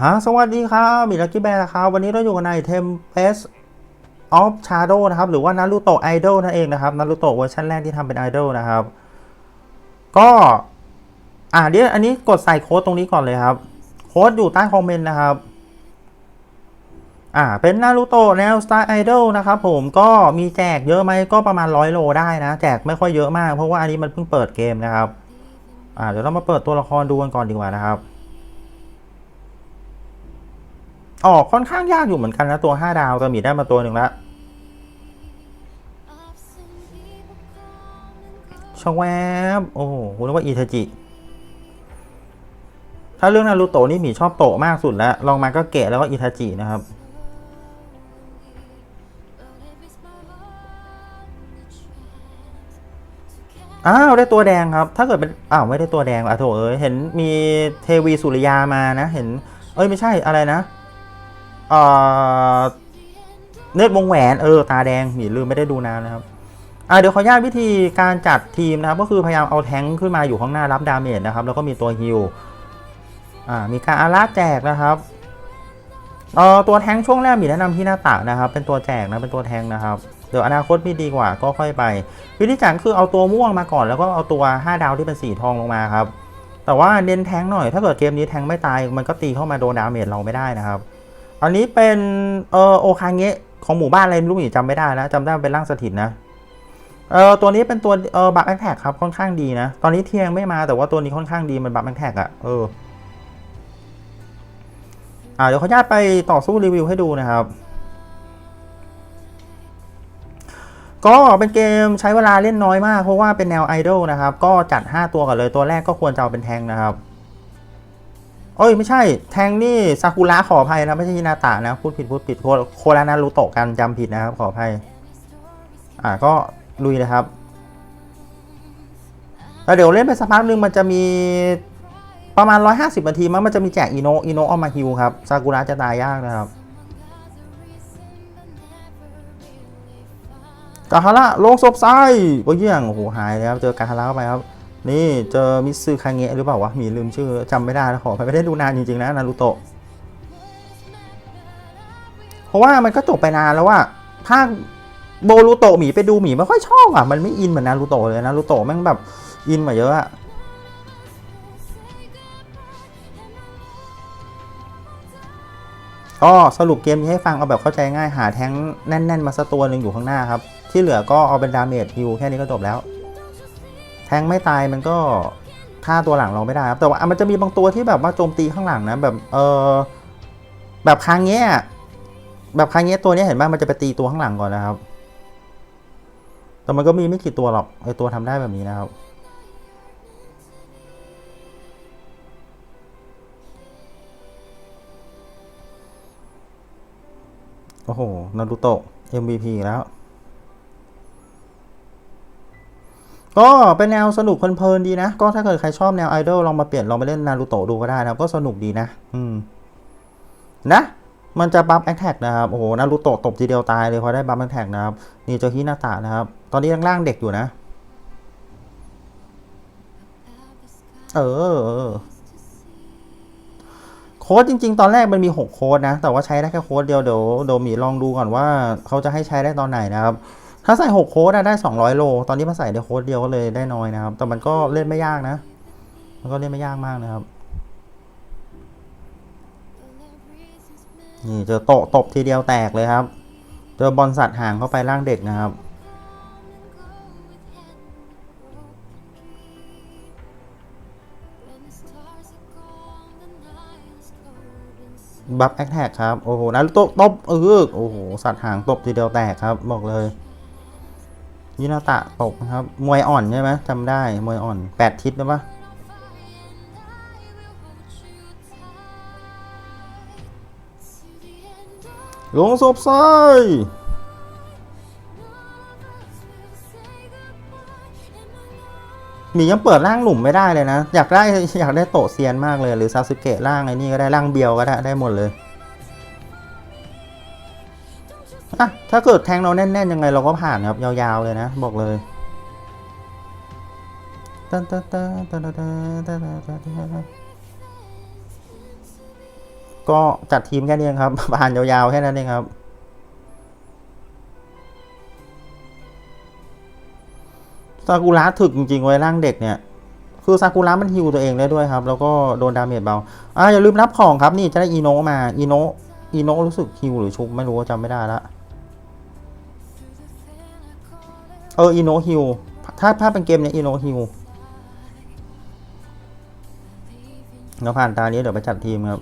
ฮะสวัสดีครับมิลักกี้แบร์นะครับ วันนี้เราอยู่กันใน Tempest of Shadow นะครับ หรือว่า Naruto Idol นั่นเองนะครับ Naruto เวอร์ชันแรกที่ทำเป็น Idol นะครับ ก็ อ่าเดี๋ยวอันนี้กดใส่โค้ดตรงนี้ก่อนเลยครับ โค้ดอยู่ใต้คอมเมนต์นะครับ อ่า เป็น Naruto แนว Star Idol นะครับผมก็มีแจกเยอะไหมก็ประมาณร้อยโลได้นะ แจกไม่ค่อยเยอะมากเพราะว่าอันนี้มันเพิ่งเปิดเกมนะครับ อ่าเดี๋ยวเรามาเปิดตัวละครดูกันก่อนดีกว่านะครับ ออกค่อนข้างยากอยู่เหมือนกันนะ ตัว 5 ดาวแต่มีได้มาตัวหนึ่งแล้วชวแวบโอ้โหคุณนึกว่าอิทาจิ ถ้าเรื่องนารูโตะนี่หมีชอบโตะมากสุดแล้วลองมาก็เกะแล้วก็อิทาจินะครับอ้าวได้ตัวแดงครับ ถ้าเกิดเป็นอ้าวไม่ได้ตัวแดงอะโถเอ้ยเห็นมีเทวีสุริยามานะ เห็น เอ้ยไม่ใช่อะไรนะ เอ่อเนืดวงแหวนเออตาแดงหมีลืมไม่ได้ดูนานนะครับอ่าเดี๋ยวขออนุญาตวิธีการจัดทีมนะครับ ก็คือพยายามเอาแท้งขึ้นมาอยู่ข้างหน้ารับดาเมจนะครับ แล้วก็มีตัวฮิลอ่ามีการอาราแจกนะครับเอ่อตัวแท้งช่วงแรกมีแนะนำที่หน้าตานะครับ เป็นตัวแจกนะเป็นตัวแทงนะครับเดี๋ยวอนาคตมีดีกว่าก็ค่อยไป วิธีการคือเอาตัวม่วงมาก่อนแล้วก็เอาตัว 5 ดาวที่เป็นสีทองลงมาครับแต่ว่าเน้นแทงหน่อยถ้าเกิดเกมนี้แทงไม่ตายมันก็ตีเข้ามาโดนดาเมจเราไม่ได้นะครับ อันนี้เป็นเออโอคางเงะของหมู่บ้านอะไรไม่รู้หนีจำไม่ได้แล้วจำได้เป็นร่างสถิตนะเออตัวนี้เป็นตัวเออบัคแอนแท็กครับค่อนข้างดีนะ ตอนนี้เทียงไม่มาแต่ว่าตัวนี้ค่อนข้างดีมันบัคแอนแท็กอะเอออ่าเดี๋ยวขออนุญาตไปต่อสู้รีวิวให้ดูนะครับ ก็เป็นเกมใช้เวลาเล่นน้อยมากเพราะว่าเป็นแนวไอดอลนะครับ ก็จัด 5 ตัวกันเลยตัวแรกก็ควรจะเอาเป็นแทงนะครับ อ้ยไม่ใช่ แทงนี่ซากุระขออภัยนะไม่ใช่ฮินาตะนะพูดผิดพูดผิดโคโรานารุโตะกันจำผิดนะครับขออภัย อ่าก็ลุยนะครับแล้วเดี๋ยวเล่นไปสักพักหนึ่งมันจะมีประมาณ 150นาทีมั้งมันจะมีแจกอีโนอีโนออกมาฮิวครับซากุระจะตายยากนะครับกาฮาระลงศพไส้โอ้ยเยี่ยงโอ้โหหายแล้วเจอกาฮาระเข้าไปครับ นี่เจอมิซึคาเงะหรือเปล่าวะ มีลืมชื่อจำไม่ได้ขอไปไม่ได้ดูนานจริงๆนะนารูโตะเพราะว่ามันก็จบไปนานแล้วว่าภาคโบรูโตะหมีไปดูหมีไม่ค่อยชอบอะ มันไม่อินเหมือนนารูโตะเลยนารูโตะแม่งแบบอินมาเยอะอะก็สรุปเกมนี้ให้ฟังเอาแบบเข้าใจง่ายหาแท้งแน่น ๆ มาสักตัวหนึ่งอยู่ข้างหน้าครับ ที่เหลือก็เอาเป็นดาเมจฮิวแค่นี้ก็จบแล้ว งไม่ตายมันก็ฆ่าตัวหลังเราไม่ได้ครับ แต่ว่ามันจะมีบางตัวที่แบบว่าโจมตีข้างหลังนะแบบเออแบบครางเงี้ยแบบครางเงี้ยตัวนี้เห็นไหมมันจะไปตีตัวข้างหลังก่อนนะครับ แต่มันก็มีไม่กี่ตัวหรอกไอตัวทำได้แบบนี้นะครับโอ้โหนารูโตะ MVP แล้ว ก็เป็นแนวสนุกเพลินๆดีนะ ก็ถ้าเกิดใครชอบแนวไอดอลลองมาเปลี่ยนลองไปเล่นนารูโตะดูก็ได้นะครับ ก็สนุกดีนะ อืม นะ มันจะบัฟแอคแท็กนะครับ โอ้โหนารูโตะตบทีเดียวตายเลยพอได้บัฟแอคแท็กนะครับ นี่เจอฮินาตะนะครับ ตอนนี้ยังล่างเด็กอยู่นะ เออโค้ดจริง ๆ ตอนแรกมันมี 6 โค้ดนะ แต่ว่าใช้ได้แค่โค้ดเดียวเดี๋ยวเดียวมีลองดูก่อนว่าเขาจะให้ใช้ได้ตอนไหนนะครับ ถ้าใส่ 6 โค้ดได้200 โล ตอนนี้มาใส่ได้โค้ดเดียวก็เลยได้น้อยนะครับ แต่มันก็เล่นไม่ยากนะ มันก็เล่นไม่ยากมากนะครับ นี่เจอโตะตบทีเดียวแตกเลยครับ เจอบอลสัตว์ห่างเข้าไปร่างเด็กนะครับ บัฟแอคแท็กครับ โอ้โหนารุโตะตบเออโอ้โห สัตว์หางตบทีเดียวแตกครับ บอกเลย ยินาตะตบนะครับ มวยอ่อนใช่ไหมจำได้ มวยอ่อนแปดทิศนะปะลงศพไส้หมียังเปิดร่างหลุมไม่ได้เลยนะ อยากได้อยากได้โตเซียนมากเลย หรือซาสึเกะร่างไอ้นี่ก็ได้ร่างเบียวก็ได้ได้หมดเลย อะถ้าเกิดแทงเราแน่นๆยังไงเราก็ผ่านครับยาวๆเลยนะ บอกเลยตันตันตันตันตันตันตันก็จัดทีมแค่นี้ครับ ผ่านยาวๆแค่นั้นเองครับ ซากุระถึกจริงๆไว้ร่างเด็กเนี่ย คือซากุระมันฮิวตัวเองได้ด้วยครับ แล้วก็โดนดาเมจเบา อ่าอย่าลืมรับของครับนี่จะได้อีโนมา อีโนอีโนรู้สึกฮิวหรือชุบไม่รู้จำไม่ได้ละ เอออีโนฮิวถ้าถ้าเป็นเกมเนี้ยอีโนฮิวแล้วผ่านตานี้เดี๋ยวไปจัดทีมครับ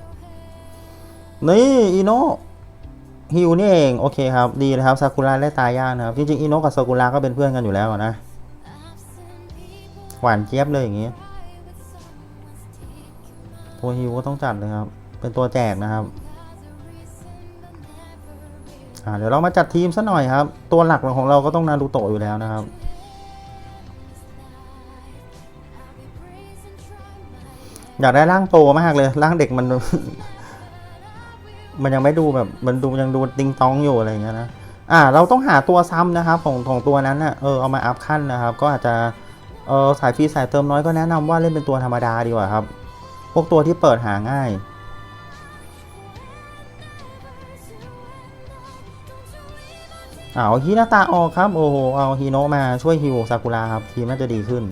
นี่อีโนฮิวนี่เองโอเคครับ ดีนะครับซากุระได้ตายากนะครับ จริงๆอีโนกับซากุระก็เป็นเพื่อนกันอยู่แล้วนะ หวานเจี๊ยบเลยอย่างงี้ตัวฮิวก็ต้องจัดเลยครับ เป็นตัวแจกนะครับ เดี๋ยวเรามาจัดทีมซะหน่อยครับ ตัวหลักของเราก็ต้องนารูโตะอยู่แล้วนะครับ อยากได้ร่างโตมากเลย ร่างเด็กมัน มันยังไม่ดูแบบ มันดูยังดูติงตองอยู่อะไรอย่างเงี้ยนะ อ่า เราต้องหาตัวซ้ำนะครับ ของของตัวนั้นน่ะเออเอามาอัพขั้นนะครับ ก็อาจจะเออสายฟรีสายเติมน้อยก็แนะนำว่าเล่นเป็นตัวธรรมดาดีกว่าครับ พวกตัวที่เปิดหาง่าย เอาฮินาตาออกครับ โอ้โห เอาฮิโนะมาช่วยฮิวซากุระครับ ทีมน่าจะดีขึ้น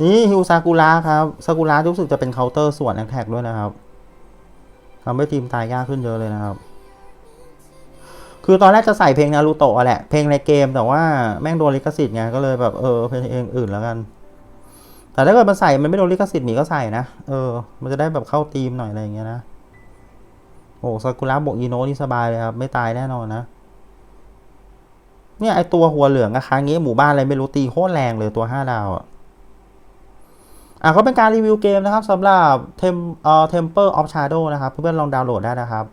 นี่ฮิวซากุระครับซากุระรู้สึกจะเป็นเคาน์เตอร์ส่วนแอคแท็กด้วยนะครับทำให้ทีมตายยากขึ้นเยอะเลยนะครับ คือตอนแรกจะใส่เพลงนารูโตะแหละ เพลงในเกมแต่ว่าแม่งโดนลิขสิทธิ์ไงก็เลยแบบเออเพลงองอื่นแล้วกัน แต่ถ้าเกิดมันใส่มันไม่โดนลิขสิทธิ์หมีก็ใส่นะ เออ มันจะได้แบบเข้าธีมหน่อยอะไรอย่างเงี้ยนะ โอ้ซากุระบวกอีโนนี่สบายเลยครับ ไม่ตายแน่นอนนะ เนี่ยไอตัวหัวเหลืองอะครั้งนี้หมู่บ้านอะไรไม่รู้ตีโคตรแรงเลยตัวห้าดาวอะอะก็เป็นการรีวิวเกมนะครับสำหรับเทมเอ่อ Temple of Shadow นะครับ เพื่อนๆลองดาวน์โหลดได้นะครับ